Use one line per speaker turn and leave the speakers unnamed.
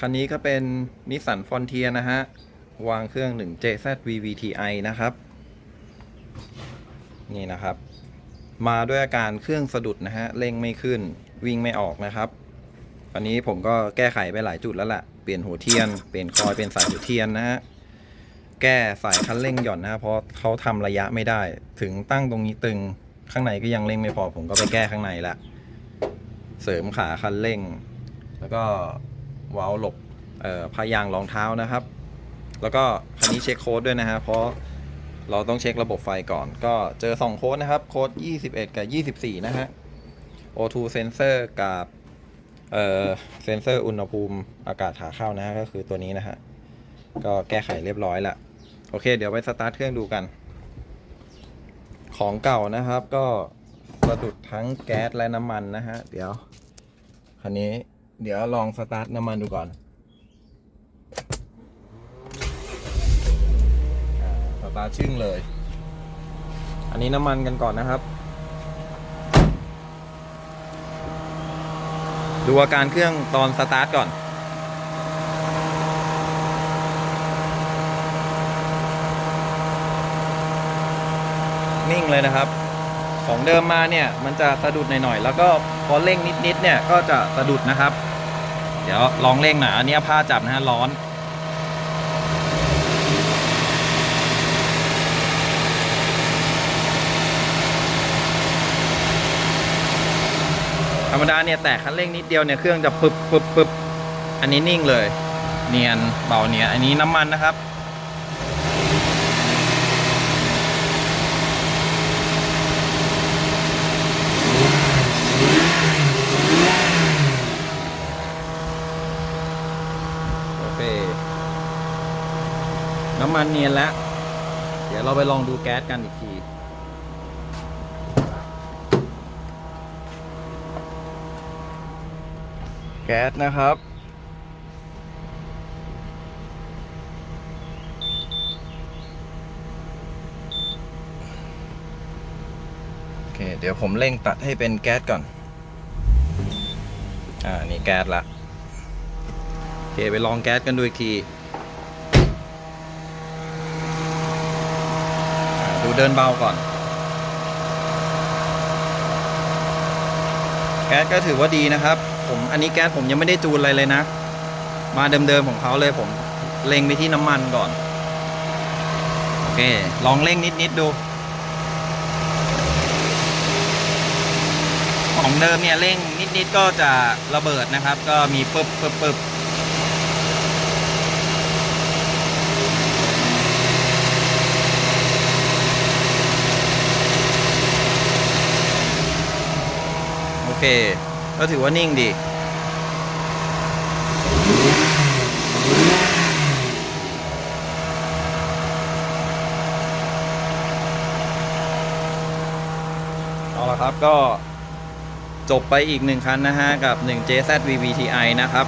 คันนี้ก็เป็นนิสสันฟอนเทียนะฮะ วางเครื่อง 1 JZ VVTi นะครับ นี่นะครับ มาด้วยอาการเครื่องสะดุดนะฮะ เร่งไม่ขึ้น วิ่งไม่ออกนะครับอันนี้ผมก็แก้ไขไปหลายจุดแล้วล่ะ เปลี่ยนหัวเทียน เปลี่ยนคอย เป็นสายหัวเทียนนะฮะ แก้สายคันเร่งหย่อนนะฮะเพราะเขาทำระยะไม่ได้ ถึงตั้งตรงนี้ตึง ข้างในก็ยังเร่งไม่พอ ผมก็ไปแก้ข้างในละ เสริมขาคันเร่ง แล้วก็ ว้าหลบเอ่อพายางรองเท้านะครับ แล้วก็คันนี้เช็คโค้ดด้วยนะฮะเพราะเราต้องเช็คระบบไฟก่อน ก็เจอ 2 โค้ดนะครับ โค้ด 21 กับ 24 นะฮะ O2 sensor กับเอ่อเซนเซอร์อุณหภูมิอากาศขาเข้านะฮะก็คือตัวนี้นะฮะ ก็แก้ไขเรียบร้อยละโอเค เดี๋ยวไปสตาร์ทเครื่องดูกัน ของเก่านะครับก็สะดุดทั้งแก๊สและน้ำมันนะฮะ เดี๋ยว คันนี้ เดี๋ยวลองสตาร์ทน้ำมันดูก่อนสตาร์ทชึ่งเลย อันนี้น้ำมันกันก่อนนะครับ ดูอาการเครื่องตอนสตาร์ทก่อนนิ่งเลยนะครับ ของเดิมมาเนี่ย มันจะสะดุดหน่อยๆ แล้วก็ พอเร่งนิดๆเนี่ยก็จะสะดุดนะครับ เดี๋ยวลองเร่งหน่อยอันนี้ผ้าจับนะฮะร้อนธรรมดาเนี่ยแตะคันเร่งนิดเดียวเนี่ยเครื่องจะปึบปึบปึบอันนี้นิ่งเลย เนียนเบาเนี่ยอันนี้น้ำมันนะครับ เคน้ำมันเนียนแล้ว เดี๋ยวเราไปลองดูแก๊สกันอีกที แก๊สนะครับ โอเค เดี๋ยวผมเร่งตัดให้เป็นแก๊สก่อน อ่า นี่แก๊สละ เคไปลองแก๊สกันดูอีกที ดูเดินเบาก่อน แก๊สก็ถือว่าดีนะครับ ผมอันนี้แก๊สผมยังไม่ได้จูนอะไรเลยนะ มาเดิมๆของเขาเลยผมเล็งไปที่น้ำมันก่อน โอเค ลองเร่งนิดๆดู ของเดิมเนี่ยเร่งนิดๆก็จะระเบิดนะครับ ก็มีปึ๊บปึ๊บปึ๊บ เคก็ถือว่านิ่งดี เอาละครับก็จบไปอีกหนึ่งคันนะฮะ กับ 1 JZ VVTi นะครับ